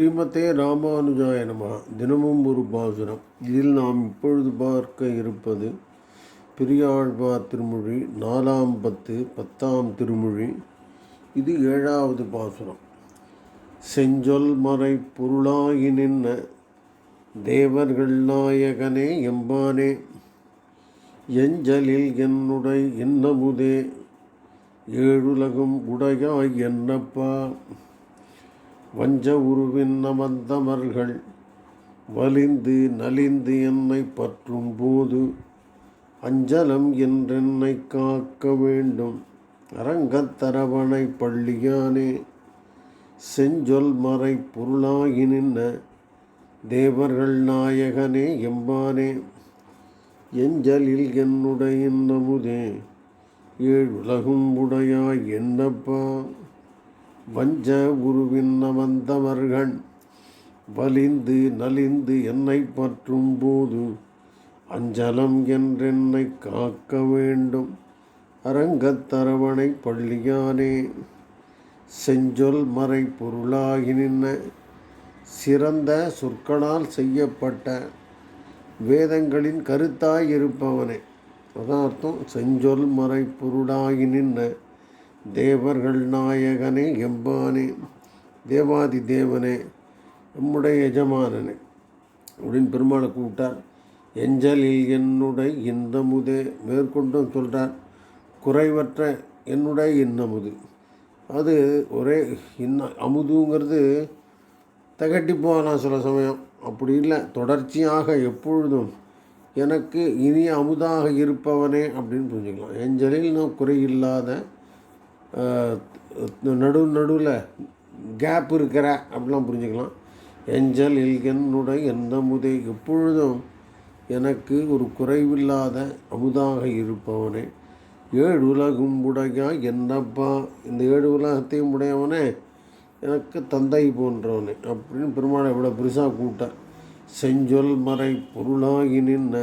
ஸ்ரீமதே ராமானுஜாய நம. தினமும் ஒரு பாசுரம். இதில் நாம் இப்பொழுது பார்க்க இருப்பது பெரியாழ்வார் திருமொழி நாலாம் பத்து பத்தாம் திருமொழி. இது ஏழாவது பாசுரம். செஞ்சொல் மறை பொருளாகி நின்ன தேவர்கள் நாயகனே எம்பானே. எஞ்சலில் என்னுடை என்னமுதே. ஏழுலகும் உடையாய் என்னப்பா. வஞ்ச உருவின் அமர்ந்தமர்கள் வலிந்து நலிந்து என்னை பற்றும் போது அஞ்சலம் என்றென்னை காக்க வேண்டும். அரங்கத்தரவணை பள்ளியானே செஞ்சொல் மறை பொருளாகி நின்ன தேவர்கள் நாயகனே எம்பானே எஞ்சலில் என்னுடைய நமுதே ஏழுலகும் உடையாய் என்னப்பா? வஞ்ச உருவின் நமந்தவர்கள் வலிந்து நலிந்து என்னை பற்றும் போது அஞ்சலம் என்றென்னை காக்க வேண்டும். அரங்கத்தரவணை பள்ளியானே செஞ்சொல் மறை பொருளாகி நின்ன. சிறந்த சொற்களால் செய்யப்பட்ட வேதங்களின் கருத்தாய் இருப்பவனே. அதான் அர்த்தம் செஞ்சொல் மறை பொருளாகி நின்ன. தேவர்கள் நாயகனே எம்பானே தேவாதி தேவனே நம்முடைய எஜமானனே. அப்படின்னு பெருமாளை கூப்பிட்டார். எஞ்சலில் என்னுடைய இன்னமுதே மேற்கொண்டும் சொல்கிறார் குறைவற்ற என்னுடைய இன்னமுது. அது ஒரே இன்ன அமுதுங்கிறது தகட்டி போகலாம் சில சமயம். அப்படி இல்லை தொடர்ச்சியாக எப்பொழுதும் எனக்கு இனிய அமுதாக இருப்பவனே அப்படின்னு புரிஞ்சுக்கலாம். எஞ்சலில் நான் குறையில்லாத நடு நடுவில் கேப் இருக்கிற அப்படிலாம் புரிஞ்சுக்கலாம். எஞ்சல் என்னுடைய எந்த முதை எப்பொழுதும் எனக்கு ஒரு குறைவில்லாத அமுதாக இருப்பவனே. ஏழு உலகும் உடையா என்னப்பா? இந்த ஏழு உலகத்தையும் உடையவனே. எனக்கு தந்தை போன்றவனே அப்படின்னு பெருமாளை இவ்வளோ பெருசாக கூப்பிட்டார் செஞ்சொல் மறை பொருளாகி நின்ன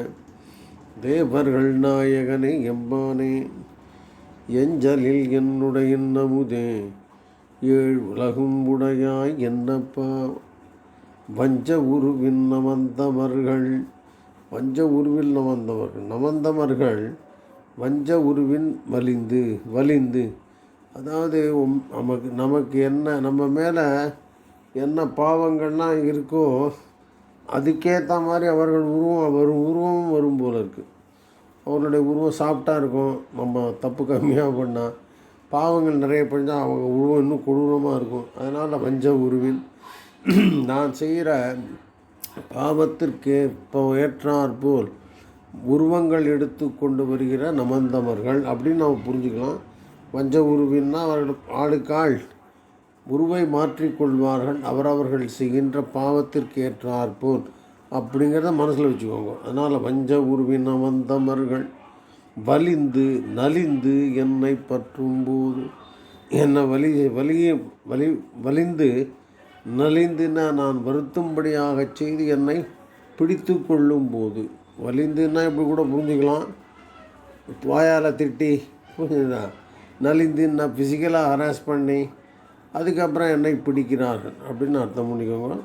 தேவர்கள் நாயகனே எம்பானே. எஞ்சலில் என்னுடைய நமுதே ஏழ் உலகும் உடையாய் என்னப்பா? வஞ்ச உருவின் நமந்தவர்கள் வஞ்ச உருவில் நமந்தவர்கள் நமந்தவர்கள் வஞ்ச உருவின் வலிந்து வலிந்து. அதாவது உம் நமக்கு நமக்கு என்ன நம்ம மேலே என்ன பாவங்கள்லாம் இருக்கோ அதுக்கேற்ற மாதிரி அவர்கள் உருவம் வரும் உருவமும் வரும் போல இருக்குது அவர்களுடைய உருவம் சாப்பிட்டா இருக்கும். நம்ம தப்பு கம்மியாக பண்ணால் பாவங்கள் நிறைய பண்ணால் அவங்க உருவம் இன்னும் கொடூரமாக இருக்கும். அதனால் வஞ்ச உருவின் நான் செய்கிற பாவத்திற்கு இப்போ ஏற்றாற்போல் உருவங்கள் எடுத்து கொண்டு வருகிற நமந்தமர்கள் அப்படின்னு நம்ம புரிஞ்சுக்கலாம். வஞ்ச உருவின்னா அவர்கள் ஆளுக்காள் உருவை மாற்றிக்கொள்வார்கள். அவரவர்கள் செய்கின்ற பாவத்திற்கு ஏற்றாற்போல் அப்படிங்கிறத மனசில் வச்சுக்கோங்க. அதனால் வஞ்ச உருவின வந்தமர்கள் வலிந்து நலிந்து என்னை பற்றும்போது என்னை வலி வலிய வலி வலிந்து நலிந்துன்னா நான் வருத்தும்படியாக செய்து என்னை பிடித்து கொள்ளும் போது. வலிந்துன்னா இப்படி கூட புரிஞ்சுக்கலாம். வாயால் திட்டி புரிஞ்சுதா? நலிந்துன்னா ஃபிசிக்கலாக ஹராஸ் பண்ணி அதுக்கப்புறம் என்னை பிடிக்கிறார்கள் அப்படின்னு அர்த்தம் பண்ணிக்கோங்க.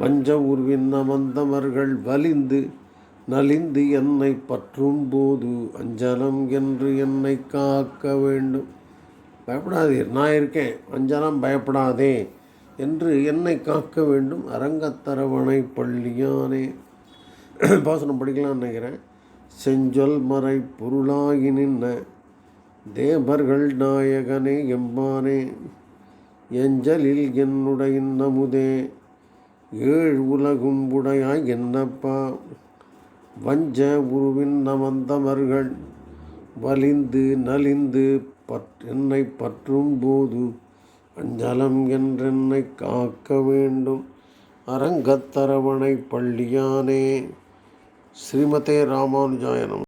வஞ்ச உருவின் நமந்தவர்கள் வலிந்து நலிந்து என்னை பற்றும் போது அஞ்சலம் என்று என்னை காக்க வேண்டும். பயப்படாதீர் நான் இருக்கேன். அஞ்சலம் பயப்படாதே என்று என்னை காக்க வேண்டும். அரங்கத்தரவணை பள்ளியானே. பாசனம் படிக்கலாம்னு நினைக்கிறேன். செஞ்சொல் மறை பொருளாகி நின்ன தேவர்கள் நாயகனே எம்பானே எஞ்சலில் என்னுடைய நமுதே ஏழ் உலகும் உடையாய் என்னப்பா? வஞ்ச உருவின் நமந்தவர்கள் வலிந்து நலிந்து பற் என்னை பற்றும் போது அஞ்சலம் என்றென்னை காக்க வேண்டும். அரங்கத்தரவணை பள்ளியானே ஸ்ரீமதே ராமானுஜாயனம்